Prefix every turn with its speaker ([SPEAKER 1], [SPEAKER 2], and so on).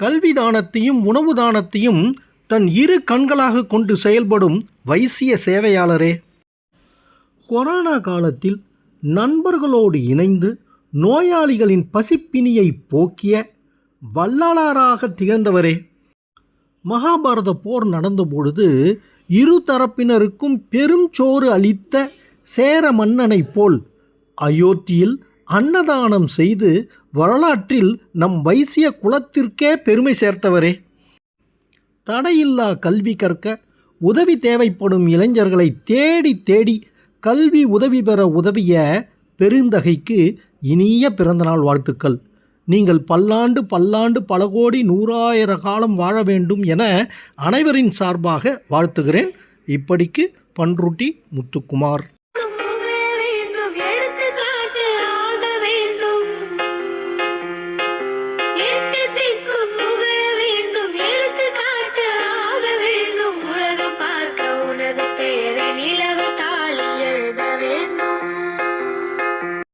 [SPEAKER 1] கல்வி தானத்தையும் உணவு தானத்தையும் தன் இரு கண்களாக கொண்டு செயல்படும் வைசிய சேவையாளரே. கொரோனா காலத்தில் நண்பர்களோடு இணைந்து நோயாளிகளின் பசிப்பினியை போக்கிய வல்லாளராக திகழ்ந்தவரே. மகாபாரத போர் நடந்தபொழுது இரு தரப்பினருக்கும் பெரும் சோறு அளித்த சேர மன்னனைப் போல் அயோத்தியில் அன்னதானம் செய்து வரலாற்றில் நம் வைசிய குலத்திற்கே பெருமை சேர்த்தவரே. தடையில்லா கல்வி கற்க உதவி தேவைப்படும் இளைஞர்களை தேடி தேடி கல்வி உதவி பெற உதவிய பெருந்தகைக்கு இனிய பிறந்தநாள் வாழ்த்துக்கள். நீங்கள் பல்லாண்டு பல்லாண்டு பல கோடி நூறாயிர காலம் வாழ வேண்டும் என அனைவரின் சார்பாக வாழ்த்துகிறேன். இப்படிக்கு பன்ருட்டி முத்துக்குமார்.